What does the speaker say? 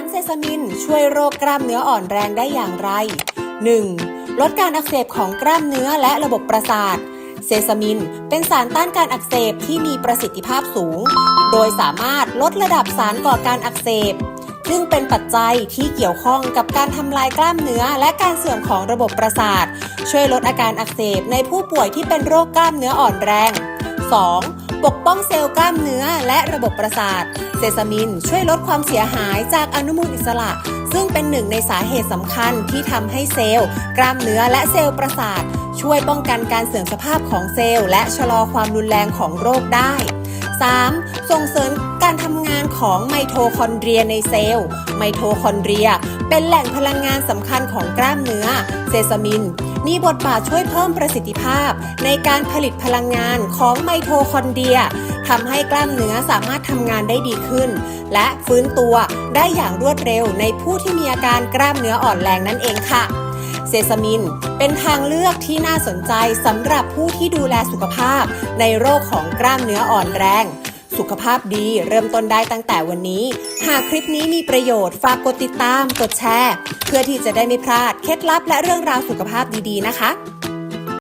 ารเซซามิน ช่วยโรคกล้ามเนื้ออ่อนแรงได้อย่างไร 1. ลดการอักเสบของกล้ามเนื้อและระบบประสาท เซซามิน เป็นสารต้านการอักเสบที่มีประสิทธิภาพสูง โดยสามารถลดระดับสารก่อการอักเสบ ซึ่งเป็นปัจจัยที่เกี่ยวข้องกับการทำลายกล้ามเนื้อและการเสื่อมของระบบประสาท ช่วยลดอาการอักเสบในผู้ป่วยที่เป็นโรคกล้ามเนื้ออ่อนแรง 2. ปกป้องเซลล์กล้ามเนื้อและระบบประสาท เซซามินช่วยลดความเสียหายจากอนุมูลอิสระ ซึ่งเป็นหนึ่งในสาเหตุสำคัญที่ทำให้เซลล์ กล้ามเนื้อและเซลล์ประสาท ช่วยป้องกันการเสื่อมสภาพของเซลล์ และชะลอความรุนแรงของโรคได้ 3. ส่งเสริมการทำงานของไมโทคอนเดรียในเซลล์ ไมโทคอนเดรีย เป็นแหล่งพลังงานสำคัญของกล้ามเนื้อ เซซามิน มีบทบาทช่วยเพิ่มประสิทธิภาพ ในการผลิตพลังงานของไมโทคอนเดรียทำให้กล้ามเนื้อสามารถทำงานได้ดีขึ้น และฟื้นตัวได้อย่างรวดเร็วในผู้ที่มีอาการกล้ามเนื้ออ่อนแรงนั่นเองค่ะเซซามิน เป็นทางเลือกที่น่าสนใจสำหรับผู้ที่ดูแลสุขภาพในโรคของกล้ามเนื้ออ่อนแรง สุขภาพดี เริ่มต้นได้ตั้งแต่วันนี้ หากคลิปนี้มีประโยชน์ฝากกดติดตาม กดแชร์ เพื่อที่จะได้ไม่พลาดเคล็ดลับและเรื่องราวสุขภาพดีๆนะคะ